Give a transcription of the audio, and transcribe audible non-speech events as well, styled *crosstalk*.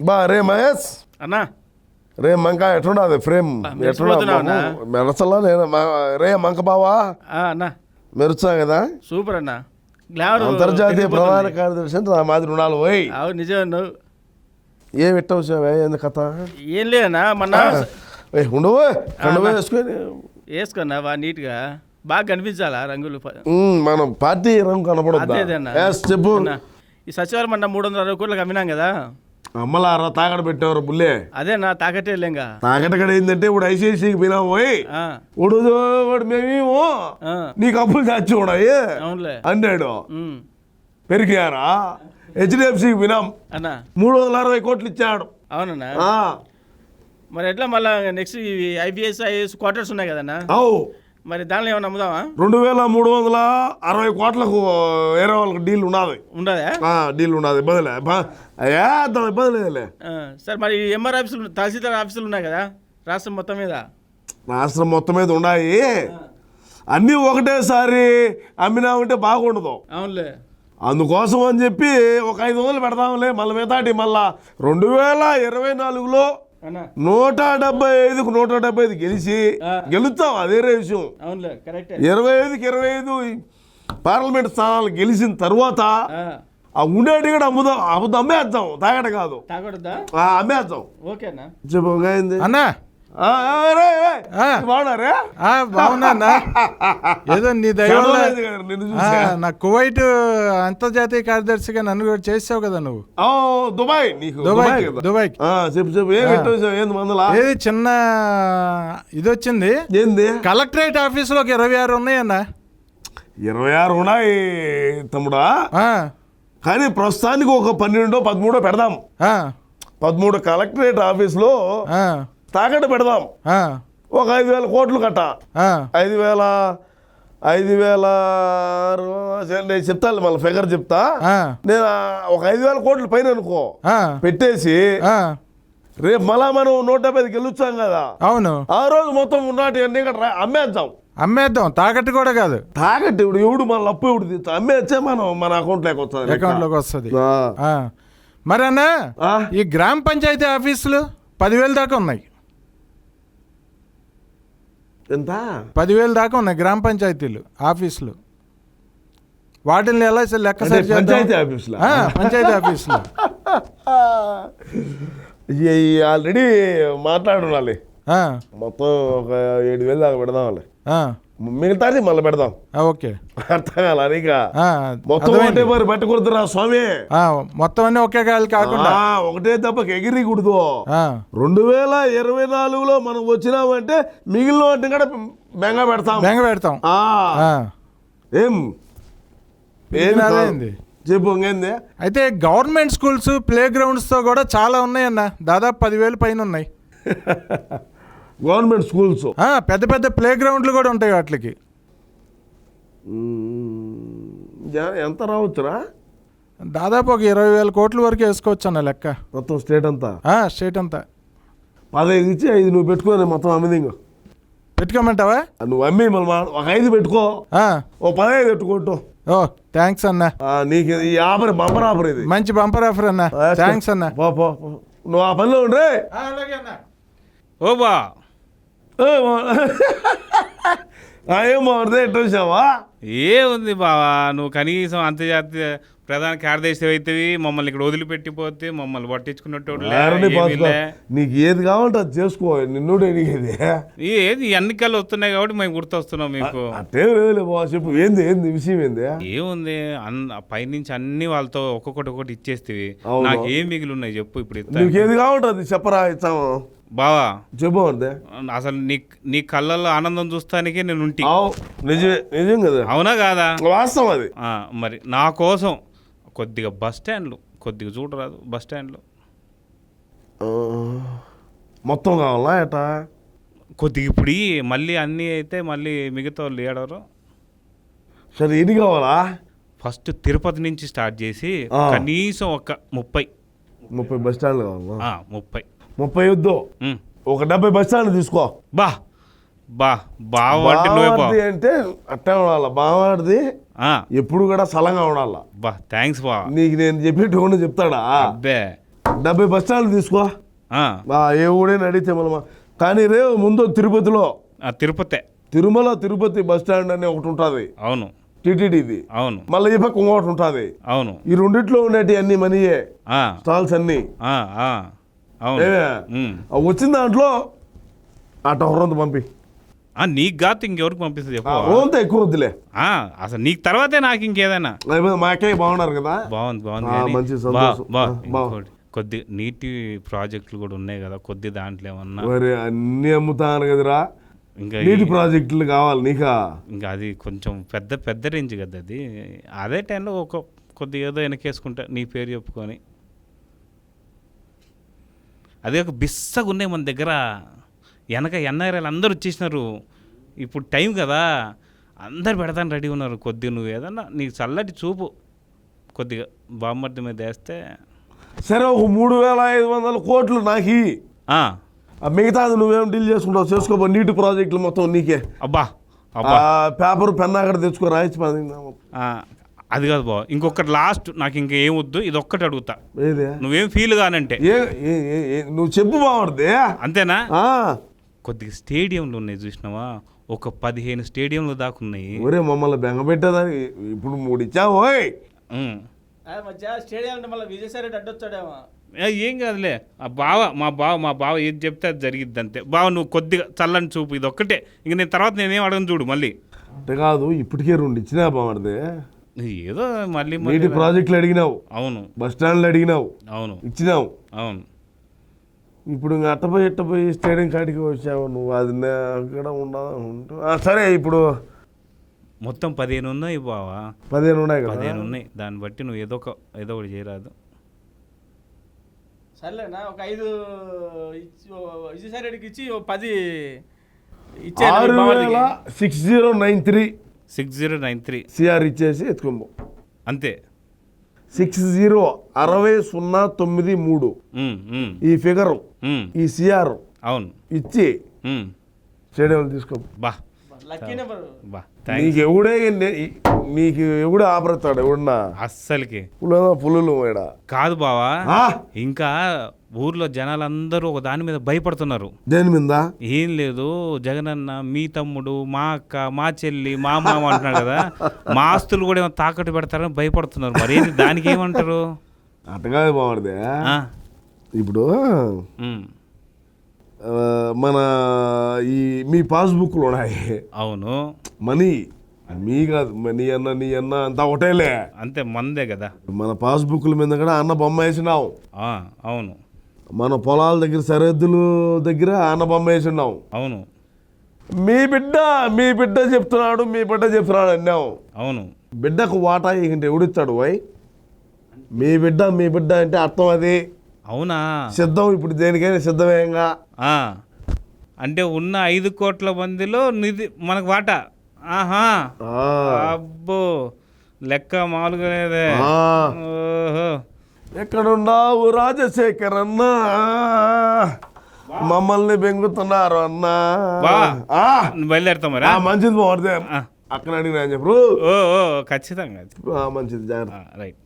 బా రే మహేష్. అన్నా. రే మంక ఎట్లున్నది ఫ్రేమ్? అన్నా. మెరసలా నేను రే మంక బావా. అన్నా. మెరుచా కదా? సూపర్ అన్నా. గ్లామర్ అంతర్జాతీయ ప్రధాన కార్యదర్శి అంటే నా మాదిరి ఉండాలి పోయి. అవు నిజం నువ్వు ఏం ఎట్ట వచ్చావే ఏంది కథ? ఏం లేదన్నా మొన్న ఏ ఉండవు రెండు వేసుకొని. వేసుకున్నా బా నీట్గా. బాగా కనిపించాలా రంగులు? మనం పార్టీ రంగు. Yes, చెప్పు. ఈ సచివాలయం అన్న మూడు వందల అరవై కోట్లకు అమ్మినాం కదా? అమ్మలారా తాగడ పెట్టేవారు బుల్లే అదే నా తాకట్టే లేంగా. తాగటగడ ఏంటంటే ఇప్పుడు ఐసీఐసీకి పోయినా పోయి ఇప్పుడు వాడు మేమేమో నీకు అప్పులు అవునులే. అన్నాడు. పెరిగారా? హెచ్డిఎఫ్సికి వినాం అన్నా. మూడు వందల అరవై కోట్లు ఇచ్చాడు. అవునన్నా. మరి ఎట్లా మళ్ళీ నెక్స్ట్ ఐపీఎస్ ఐఏఎస్ క్వార్టర్స్ ఉన్నాయి కదన్నా? అవు. మరి దానిలో ఏమైనా అమ్ముదామా? రెండు వేల మూడు వందల అరవై కోట్లకు వేరే వాళ్ళకి డీల్ ఉన్నది ఉండదా? డీల్ ఉన్నది ఇబ్బందిలే బా- అయ్యా అంత ఇబ్బంది లేదులే సరే మరి ఎంఆర్ ఆఫీసులు తహసీల్దార్ ఆఫీసులు ఉన్నాయి కదా రాష్ట్రం మొత్తం మీద? రాష్ట్రం మొత్తం మీద ఉన్నాయి. అన్నీ ఒకటేసారి అమ్మినామంటే బాగుండదు. అవునులే. అందుకోసం అని చెప్పి ఒక ఐదు వందలు పెడదాంలే మళ్ళీ మిగతాటి మళ్ళా రెండు వేల ఇరవై నాలుగులో నూట డెబ్బై ఐదుకు నూట డెబ్బై ఐదు గెలిచి. గెలుస్తాం అదే విషయం అవునులే కరెక్టే. ఇరవై ఐదుకి ఇరవై ఐదు పార్లమెంట్ స్థానాలు గెలిచిన తర్వాత ఆ, ఉండేటి కూడా అమ్ముదాం అమ్ముదాం అమ్మేద్దాం. తాగట కాదు. అమ్మేద్దాం. ఓకేనా చెప్పు అన్నా. బాగున్నారే ఏదో నీ. *laughs* నా కువైట్ అంతర్జాతీయ కార్యదర్శిగా నన్ను కూడా చేసావు కదా నువ్వు. దుబాయ్ దుబాయ్ దుబాయ్ చెప్పు చెప్పు. ఏంది చిన్న ఇది వచ్చింది ఏంది? కలెక్టరేట్ ఆఫీసులో ఒక ఇరవై ఆరు ఉన్నాయన్నా. ఇరవై ఆరు ఉన్నాయి తమ్ముడా. కానీ ప్రస్తుతానికి ఒక పన్నెండో పదమూడో పెడదాం. పదమూడు కలెక్టరేట్ ఆఫీస్లో ఆ, తాకట్టు పెడదాం. ఒక ఐదు వేల కోట్లు కట్ట. ఐదు వేల ఐదు వేల నేను చెప్తాను మళ్ళీ ఫిగర్ చెప్తా. నేను ఒక ఐదు వేల కోట్ల పైన అనుకో. పెట్టేసి రేపు మళ్ళా మనం నూట డెబ్బై ఐదు గెలుస్తాం కదా. అవును. ఆ రోజు మొత్తం ఉన్నటి అన్ని అమ్మేద్దాం. అమ్మేద్దాం. తాకట్టు కూడా కాదు. తాకట్టు ఇప్పుడు ఎవడు మన అప్పు ఎవడు తీస్తా? అమ్మేచ్చే మనం మన అకౌంట్లోకి వస్తుంది. అకౌంట్లోకి వస్తుంది. మరి అన్న? ఈ గ్రామ పంచాయతీ ఆఫీసులు పదివేలు దాకా ఉన్నాయి. ఎంత? పదివేలు దాకా ఉన్నాయి గ్రామ పంచాయతీలు ఆఫీసులు. వాటిని ఎలా లెక్క? పంచాయతీ ఆఫీసులా? పంచాయతీ ఆఫీసులు. *laughs* ఆల్రెడీ మాట్లాడున్నాలి. మొత్తం ఒక ఏడు వేలు దాకా పెడదాం మిగతాది మళ్ళీ పెడదాం. ఓకే. అర్థం కాల మొత్తం. ఒకటే మరి పట్టుకుడుతురా స్వామి. ఆ, మొత్తం అన్ని ఒకే గాలి కాకుండా. ఒకటే దెబ్బకి ఎగిరి కుడుదు ఆ, రెండు వేల ఇరవై నాలుగులో మనం వచ్చినామంటే మిగిలిన వాటిని కూడా బెంగ పెడతాం. బెంగ పెడతాం. ఏం? ఏం మిగిలిన కాదు. అదేంది? చెప్పు అయితే గవర్నమెంట్ స్కూల్స్ ప్లే గ్రౌండ్స్తో కూడా చాలా ఉన్నాయన్న. దాదాపు పదివేలు పైన ఉన్నాయి. *laughs* Government schools. ఆ, పెద్ద పెద్ద ప్లే గ్రౌండ్లు కూడా ఉంటాయి వాటికి. ఎంత రావచ్చురా? దాదాపు ఒక ఇరవై వేల కోట్ల వరకు వేసుకోవచ్చు అన్న లెక్క. మొత్తం స్టేట్ అంతా? ఆ, స్టేట్ అంతా. పదహైదు ఇచ్చి ఐదు నువ్వు పెట్టుకోని మొత్తం అమ్మిదింగ పెట్టుకోమంటావా? నువ్వు అమ్మి మళ్ళీ ఒక ఐదు పెట్టుకో. ఆ, ఓ పదహైదు పెట్టుకోట్టు ఓ థ్యాంక్స్ అన్న. ఆ, నీకు ఈ ఆఫర్ బంపర్ ఆఫర్ ఇది. మంచి బంపర్ ఆఫర్ అన్న. థ్యాంక్స్ అన్న. పో, పో, పో. నువ్వు ఆ పనిలో ఉండే ఓ బా *laughs* ఏం బాగుంది ఎట్లా వచ్చావా? ఏముంది బావా నువ్వు కనీసం అంతర్జాతీయ ప్రధాన కార్యదర్శి అవుతావి మమ్మల్ని ఇక్కడ వదిలిపెట్టిపోతే మమ్మల్ని పట్టించుకున్నట్టు. నీకు ఏది కావాలంటే అది చేసుకో నిన్ను అడిగేది. ఏది ఎన్నికలు వస్తున్నాయి కాబట్టి మేము గుర్తొస్తున్నాం మీకు. బావ చెప్పు. ఏంది ఏంది విషయం ఏంది? ఏముంది పైనుంచి అన్ని వాళ్ళతో ఒక్కొక్కటి ఇచ్చేస్తేవి. అవును. నాకు ఏం మిగిలి ఉన్నాయి చెప్పు ఇప్పుడు ఏది కావాలంటే అది చెప్పరా ఇస్తాము బావా. అంతే అసలు నీ నీ కళ్ళల్లో ఆనందం చూస్తానికే నేను ఉంటి. అవు నిజమే నిజం కదా. అవునా కాదా? వాస్తవం అది. మరి నా కోసం కొద్దిగా బస్ స్టాండ్లు కొద్దిగా చూడరాదు బస్ స్టాండ్లు. మొత్తం కావాలా ఎటా కొద్దిగా ఇప్పుడు. మళ్ళీ అన్నీ అయితే మళ్ళీ మిగతా వాళ్ళు ఏడవరు. సరే ఎన్ని కావాలా? ఫస్ట్ తిరుపతి నుంచి స్టార్ట్ చేసి. కనీసం ఒక ముప్పై. ముప్పై బస్ స్టాండ్లు కావాలా? ముప్పై. ముప్పై వద్దు. ఒక డెబ్బై బస్ స్టాండ్ తీసుకో. బా. బా. బావ. అంటే అట్టే ఉండాల. బావాడిది ఎప్పుడు కూడా సలంగా ఉండాల. బా థ్యాంక్స్ బా నీకు నేను చెప్పేటప్పుడు చెప్తాడా? అబ్బే. డెబ్బై బస్ స్టాండ్లు తీసుకో. ఏ ఊడైనా అడిగితే మనం కానీ రేవు ముందు తిరుపతిలో. ఆ, తిరుపతే. తిరుమల తిరుపతి బస్ స్టాండ్ అని ఒకటి ఉంటుంది. అవును. టీటీడీది. అవును. మళ్ళీ ఈ పక్క ఇంకోటి ఉంటుంది. అవును. ఈ రెండిట్లో ఉండేటి అన్ని మనీయే స్టాల్స్ అన్ని. వచ్చిన దాంట్లో ఆ టవరంత పంపి. ఆ, నీకు కాదు ఇంకెవరికి పంపిస్తుంది ఎక్కువ? వద్దులే. అసలు నీకు తర్వాతే నాకు ఇంకేదైనా. అయిపోయింది మా అక్కయ్య బాగున్నారు కదా. బాగుంది బాగుంది మంచి బా సంతోషం. బా ఆ, బా. ఇంకోటి కొద్ది నీటి ప్రాజెక్టులు కూడా ఉన్నాయి కదా కొద్ది దాంట్లో ఏమన్నా? మరి అన్ని అమ్ముతాను కదరా. ఇంకా నీటి ప్రాజెక్టులు కావాలి నీకా? ఇంకా అది కొంచెం పెద్ద పెద్ద రేంజ్ కదా అది. అదే టైంలో ఒక కొద్ది ఏదో వెనకేసుకుంటా నీ పేరు చెప్పుకొని. అదే ఒక బిස්සగా ఉన్నాయి మన దగ్గర వెనక ఎన్ఆర్ఐలు అందరూ వచ్చేసినారు. ఇప్పుడు టైం కదా. అందరు పెడతాను రెడీ ఉన్నారు. కొద్దిగా నువ్వు ఏదన్నా నీకు చల్లటి చూపు. కొద్దిగా బామ్మర్ది మీద వేస్తే సరే ఒక మూడు వేల ఐదు వందల కోట్లు నాకు. మిగతాది నువ్వేం డీల్ చేసుకుంటావు? చేసుకోబో నీటి ప్రాజెక్టులు మొత్తం నీకే. అబ్బా పేపర్ పెన్ అక్కడ తెచ్చుకో రాయించి అది కాదు బావ. ఇంకొకటి లాస్ట్ నాకు ఇంకా ఏం వద్దు ఇది ఒక్కటి అడుగుతా. ఏదే? నువ్వేం ఫీల్ కానంటే. నువ్వు చెప్పు బాగుంది అంతేనా? ఆ, కొద్దిగా స్టేడియంలు ఉన్నాయి చూసినావా? ఒక పదిహేను స్టేడియంలు దాకా ఉన్నాయి. ఒరే మమ్మల్ని బెంగ పెట్టేదాన్ని ఇప్పుడు మూడు ఇచ్చావు ఏ, ఏం కాదులే. ఆ బావ మా బావ మా బావ ఏది చెప్తే అది జరిగిద్ది అంతే బావ నువ్వు కొద్దిగా చల్లని చూపు ఇది ఒక్కటే ఇంక నేను తర్వాత నేనేం అడగను చూడు మళ్ళీ. అంటే కాదు ఇప్పటికే రెండు ఇచ్చినా బాగుంది ఏదో మళ్ళీ నీటి ప్రాజెక్టులు అడిగినావు. అవును. బస్ స్టాండ్లు అడిగినావు. అవును. ఇచ్చినావు. అవును. ఇప్పుడు ఇంకా అట్టపోయి ఇట్టపోయి స్టేడియం కాడికి వచ్చావు నువ్వు. అది అక్కడ ఉండ సరే ఇప్పుడు మొత్తం పదిహేను ఉన్నాయి బావా. పదిహేను ఉన్నాయి కదా? పదిహేను ఉన్నాయి. దాన్ని బట్టి నువ్వు ఏదో ఒక ఏదో ఒకటి చేయరాదు. సర్లేనా ఒక ఐదు ఇచ్చి విజయసాయి రెడ్డికి ఇచ్చి ఓ పది వేల six zero nine three. Six zero nine three. CR ఇచ్చేసి ఎత్తుకోము అంతే. సిక్స్ జీరో అరవై సున్నా తొమ్మిది మూడు. ఈ ఫిగర్. ఈ సిఆర్ అవును. ఇచ్చి. స్టేడియం తీసుకో బా. లక్కీ నెంబర్ బా. థ్యాంక్ నీకు ఎవడే నీకు ఎవడే ఆపరేస్తాడు ఎవడన్నా? అస్సలకి. పులులు పులులు ఈడ. కాదు బావా. ఆ? ఇంకా ఊర్లో జనాలందరూ ఒక దాని మీద భయపడుతున్నారు. దేని మీద? ఏం లేదు జగనన్న మీ తమ్ముడు మా అక్క మా చెల్లి మా మామ అంటున్నాడు కదా. *laughs* మా ఆస్తులు కూడా ఏమో తాకట్టు పెడతారని భయపడుతున్నారు. మరి ఏంటి దానికి ఏమంటారు? అట్టగా బాగుంది ఇప్పుడు మన ఈ మీ పాస్బుక్లు ఉన్నాయి. అవును. మనీ. మీ కాదు నీ అన్న నీ అన్న అంతా ఒకటేలే. అంతే మందే కదా. మన పాస్బుక్ల మీద కూడా అన్న బొమ్మ వేసినావు. అవును. మన పొలాల దగ్గర సరిహద్దులు దగ్గర అన్న బొమ్మ వేసినావు అవును. మీ బిడ్డ మీ బిడ్డ చెప్తున్నాడు మీ బిడ్డ చెప్తున్నాడు అన్నావు అవును. బిడ్డకు వాటా ఇంకంటే ఎవడిస్తాడు వై మీ బిడ్డ మీ బిడ్డ అంటే అర్థం అది. అవునా? సిద్ధం ఇప్పుడు దేనికైనా సిద్ధమేయంగా. ఆ, అంటే ఉన్న ఐదు కోట్ల మందిలో నిధి మనకు వాటా? ఆహా. అబ్బో. లెక్క మామూలుగా లేదే. ఓహో. ఎక్కడున్నావు రాజశేఖర్ అన్నా? మమ్మల్ని బెంగుతున్నారు అన్నా. బయలుదేరుతాం మరి ఆ, మంచిది. అక్కడ అడిగినా చెప్పు. ఖచ్చితంగా. మంచిది జాగ్రత్త. రైట్.